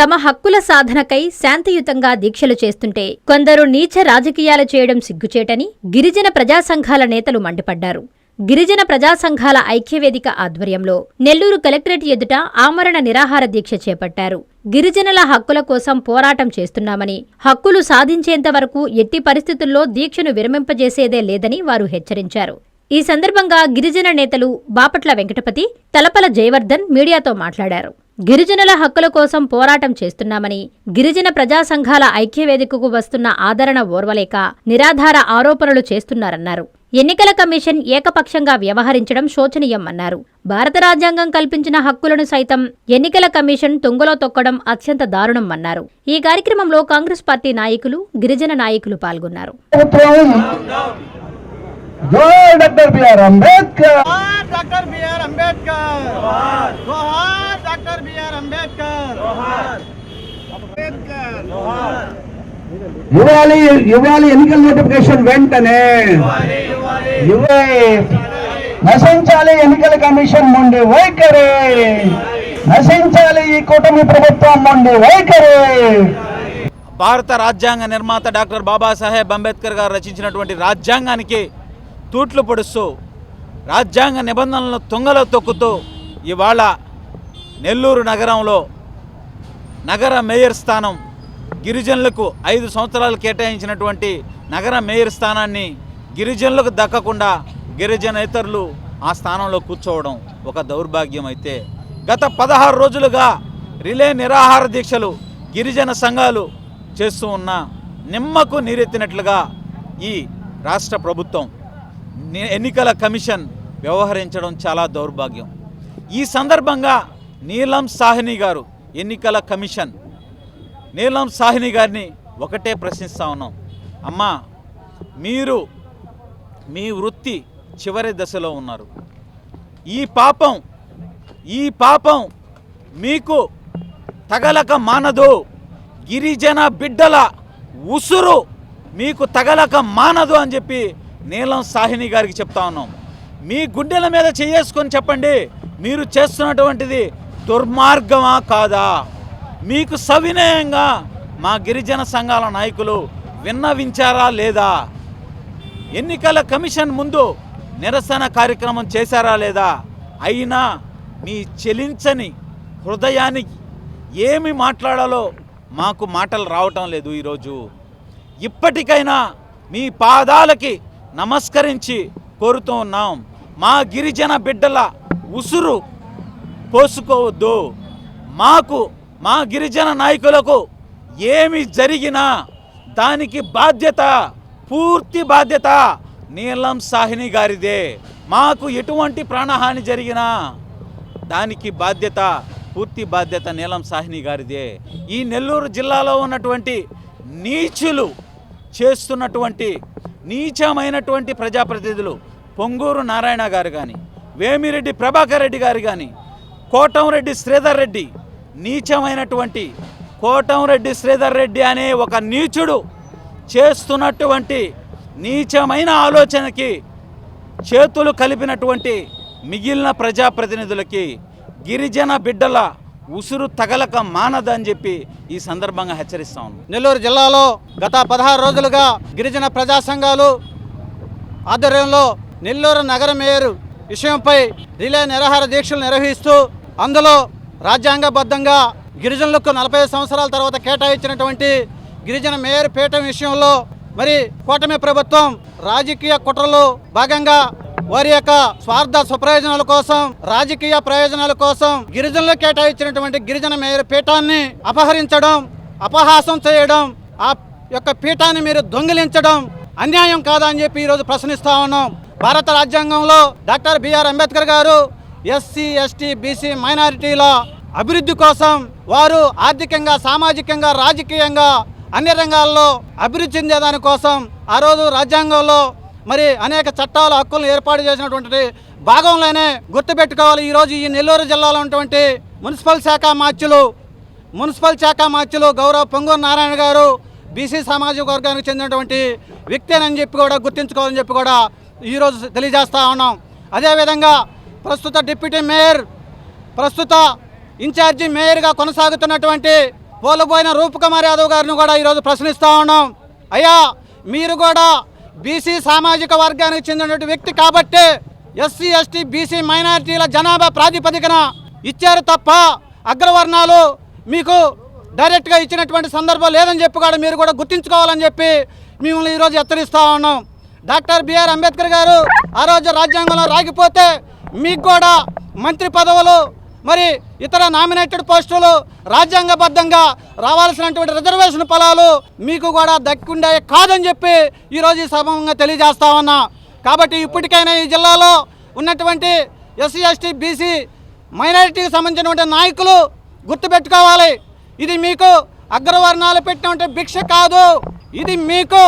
తమ హక్కుల సాధనకై శాంతియుతంగా దీక్షలు చేస్తుంటే కొందరు నీచ రాజకీయాలు చేయడం సిగ్గుచేటని గిరిజన ప్రజా సంఘాల నేతలు మండిపడ్డారు. గిరిజన ప్రజా సంఘాల ఐక్యవేదిక ఆధ్వర్యంలో నెల్లూరు కలెక్టరేట్ ఎదుట ఆమరణ నిరాహార దీక్ష చేపట్టారు. గిరిజనుల హక్కుల కోసం పోరాటం చేస్తున్నామని హక్కులు సాధించేంత వరకు ఎట్టి పరిస్థితుల్లో దీక్షను విరమింపజేసేదే లేదని వారు హెచ్చరించారు. ఈ సందర్భంగా గిరిజన నేతలు బాపట్ల వెంకటపతి తలపల జయవర్ధన్ మీడియాతో మాట్లాడారు. గిరిజనుల హక్కుల కోసం పోరాటం చేస్తున్నామని గిరిజన ప్రజా సంఘాల ఐక్యవేదికకు వస్తున్న ఆదరణ ఓర్వలేక నిరాధార ఆరోపణలు చేస్తున్నారన్నారు. ఎన్నికల కమిషన్ ఏకపక్షంగా వ్యవహరించడం శోచనీయం అన్నారు భారత రాజ్యాంగం కల్పించిన హక్కులను సైతం ఎన్నికల కమిషన్ తుంగలో తొక్కడం అత్యంత దారుణం అన్నారు ఈ కార్యక్రమంలో కాంగ్రెస్ పార్టీ నాయకులు గిరిజన నాయకులు పాల్గొన్నారు. అంబేద్కర్. డాక్టర్ బిఆర్ అంబేద్కర్ ఇవాళ ఇవాళ ఎన్నికల నోటిఫికేషన్ వెంటనే. ఇవే నశించాలి ఎన్నికల కమిషన్ మొండి వైఖరి. నశించాలి ఈ కూటమి ప్రభుత్వం మొండి వైఖరి. భారత రాజ్యాంగ నిర్మాత డాక్టర్ బాబాసాహెబ్ అంబేద్కర్ గారు రచించినటువంటి రాజ్యాంగానికి తూట్లు పొడుస్తూ రాజ్యాంగ నిబంధనలను తుంగలో తొక్కుతూ ఇవాళ నెల్లూరు నగరంలో నగర మేయర్ స్థానం గిరిజనులకు ఐదు సంవత్సరాలు కేటాయించినటువంటి నగర మేయర్ స్థానాన్ని గిరిజనులకు దక్కకుండా గిరిజనేతరులు ఆ స్థానంలో కూర్చోవడం ఒక దౌర్భాగ్యం అయితే. గత పదహారు రోజులుగా రిలే నిరాహార దీక్షలు గిరిజన సంఘాలు చేస్తూ ఉన్న నిమ్మకు నీరెత్తినట్లుగా ఈ రాష్ట్ర ప్రభుత్వం ఎన్నికల కమిషన్ వ్యవహరించడం చాలా దౌర్భాగ్యం. ఈ సందర్భంగా నీలం సాహ్ని గారు ఎన్నికల కమిషన్. నీలం సాహ్ని గారిని ఒకటే ప్రశ్నిస్తా ఉన్నాం. అమ్మా మీరు మీ వృత్తి చివరి దశలో ఉన్నారు. ఈ పాపం ఈ పాపం మీకు తగలక మానదు. గిరిజన బిడ్డల ఉసురు మీకు తగలక మానదు అని చెప్పి నీలం సాహిని గారికి చెప్తా ఉన్నాం. మీ గుండెల మీద చేసుకొని చెప్పండి. మీరు చేస్తున్నటువంటిది దుర్మార్గమా కాదా? మీకు సవినయంగా మా గిరిజన సంఘాల నాయకులు విన్నవించారా లేదా? ఎన్నికల కమిషన్ ముందు నిరసన కార్యక్రమం చేశారా లేదా? అయినా మీ చెలించని హృదయానికి ఏమి మాట్లాడాలో మాకు మాటలు రావటం లేదు ఈరోజు. ఇప్పటికైనా మీ పాదాలకి నమస్కరించి కోరుతూ ఉన్నాం. మా గిరిజన బిడ్డల ఉసురు పోసుకోవద్దు. మాకు మా గిరిజన నాయకులకు ఏమి జరిగినా దానికి బాధ్యత పూర్తి బాధ్యత నీలం సాహిని గారిదే. మాకు ఎటువంటి ప్రాణహాని జరిగినా దానికి బాధ్యత పూర్తి బాధ్యత నీలం సాహిని గారిదే. ఈ నెల్లూరు జిల్లాలో ఉన్నటువంటి నీచులు చేస్తున్నటువంటి నీచమైనటువంటి ప్రజాప్రతినిధులు పొంగూరు నారాయణ గారు కానీ వేమిరెడ్డి ప్రభాకర్ రెడ్డి గారు కానీ కోటంరెడ్డి శ్రీధర్ రెడ్డి నీచమైనటువంటి కోటంరెడ్డి శ్రీధర్ రెడ్డి అనే ఒక నీచుడు చేస్తున్నటువంటి నీచమైన ఆలోచనకి చేతులు కలిపినటువంటి మిగిలిన ప్రజాప్రతినిధులకి గిరిజన బిడ్డల ఉసురు తగలక మానదని చెప్పి ఈ సందర్భంగా హెచ్చరిస్తా నెల్లూరు జిల్లాలో గత పదహారు రోజులుగా గిరిజన ప్రజా సంఘాలు ఆధ్వర్యంలో నెల్లూరు నగర మేయర్ విషయంపై రిలే నిరాహార దీక్షలు నిర్వహిస్తూ అందులో రాజ్యాంగబద్ధంగా గిరిజనులకు నలభై సంవత్సరాల తర్వాత కేటాయించినటువంటి గిరిజన మేయర్ పీఠం విషయంలో మరి కూటమి ప్రభుత్వం రాజకీయ కుట్రలో భాగంగా వారి యొక్క స్వార్థ స్వప్రయోజనాల కోసం రాజకీయ ప్రయోజనాల కోసం గిరిజనులు కేటాయించినటువంటి గిరిజన మేయర్ పీఠాన్ని అపహరించడం అపహాసం చేయడం ఆ యొక్క పీఠాన్ని మీరు దొంగిలించడం అన్యాయం కాదా అని చెప్పి ఈరోజు ప్రశ్నిస్తా ఉన్నాం. భారత రాజ్యాంగంలో డాక్టర్ బిఆర్ అంబేద్కర్ గారు ఎస్సీ ఎస్టీ బీసీ మైనారిటీల అభివృద్ధి కోసం వారు ఆర్థికంగా సామాజికంగా రాజకీయంగా అన్ని రంగాల్లో అభివృద్ధి చెందేదాని కోసం ఆ రోజు రాజ్యాంగంలో మరి అనేక చట్టాల హక్కులను ఏర్పాటు చేసినటువంటి భాగంలోనే గుర్తుపెట్టుకోవాలి. ఈరోజు ఈ నెల్లూరు జిల్లాలో ఉన్నటువంటి మున్సిపల్ శాఖ మార్చులు మున్సిపల్ శాఖ మార్చులు గౌరవ పొంగూరు నారాయణ గారు బీసీ సామాజిక వర్గానికి చెందినటువంటి వ్యక్తి అని చెప్పి కూడా గుర్తించుకోవాలని చెప్పి కూడా ఈరోజు తెలియజేస్తూ ఉన్నాం. అదేవిధంగా ప్రస్తుత డిప్యూటీ మేయర్ ప్రస్తుత ఇన్ఛార్జి మేయర్గా కొనసాగుతున్నటువంటి పోలబోయిన రూపకుమార్ యాదవ్ గారిని కూడా ఈరోజు ప్రశ్నిస్తూ ఉన్నాం. అయ్యా మీరు కూడా బీసీ సామాజిక వర్గానికి చెందినటువంటి వ్యక్తి కాబట్టి ఎస్సీ ఎస్టీ బీసీ మైనారిటీల జనాభా ప్రాతిపదికన ఇచ్చారు తప్ప అగ్రవర్ణాలు మీకు డైరెక్ట్గా ఇచ్చినటువంటి సందర్భం లేదని చెప్పి కూడా మీరు కూడా గుర్తించుకోవాలని చెప్పి మిమ్మల్ని ఈరోజు హెచ్చరిస్తూ ఉన్నాం. డాక్టర్ బిఆర్ అంబేద్కర్ గారు ఆ రోజు రాజ్యాంగంలో రాగిపోతే మీకు కూడా మంత్రి పదవులు మరి ఇతర నామినేటెడ్ పోస్టులు రాజ్యాంగబద్ధంగా రావాల్సినటువంటి రిజర్వేషన్ ఫలాలు మీకు కూడా దక్కుండే కాదని చెప్పి ఈరోజు ఈ సభంగా తెలియజేస్తా ఉన్నా. కాబట్టి ఇప్పటికైనా ఈ జిల్లాలో ఉన్నటువంటి ఎస్సీ ఎస్టీ బీసీ మైనారిటీకి సంబంధించినటువంటి నాయకులు గుర్తుపెట్టుకోవాలి. ఇది మీకు అగ్రవర్ణాలు పెట్టినటువంటి భిక్ష కాదు. ఇది మీకు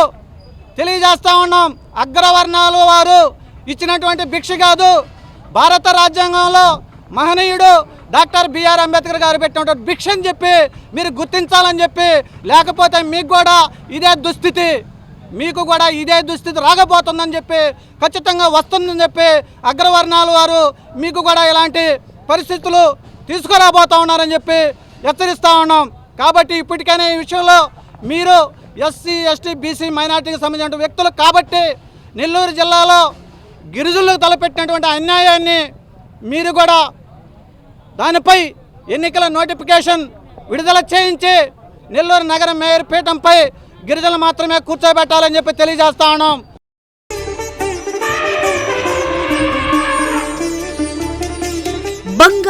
తెలియజేస్తా ఉన్నాం. అగ్రవర్ణాలు వారు ఇచ్చినటువంటి భిక్ష కాదు. భారత రాజ్యాంగంలో మహనీయుడు డాక్టర్ బిఆర్ అంబేద్కర్ గారు పెట్టినటువంటి భిక్ష అని చెప్పి మీరు గుర్తించాలని చెప్పి లేకపోతే మీకు కూడా ఇదే దుస్థితి మీకు కూడా ఇదే దుస్థితి రాకపోతుందని చెప్పి ఖచ్చితంగా వస్తుందని చెప్పి అగ్రవర్ణాల వారు మీకు కూడా ఇలాంటి పరిస్థితులు తీసుకురాబోతూ ఉన్నారని చెప్పి హెచ్చరిస్తూ ఉన్నాం. కాబట్టి ఇప్పటికైనా ఈ విషయంలో మీరు ఎస్సీ ఎస్టీ బీసీ మైనార్టీకి సంబంధించిన వ్యక్తులు కాబట్టి నెల్లూరు జిల్లాలో గిరిజనులకు తలపెట్టినటువంటి అన్యాయాన్ని మీరు కూడా దానిపై ఎన్నికల నోటిఫికేషన్ విడుదల చేయించి నెల్లూరు నగర మేయర్ పీఠంపై గిరిజనులు మాత్రమే కూర్చోబెట్టాలని చెప్పి తెలియజేస్తా ఉన్నాం.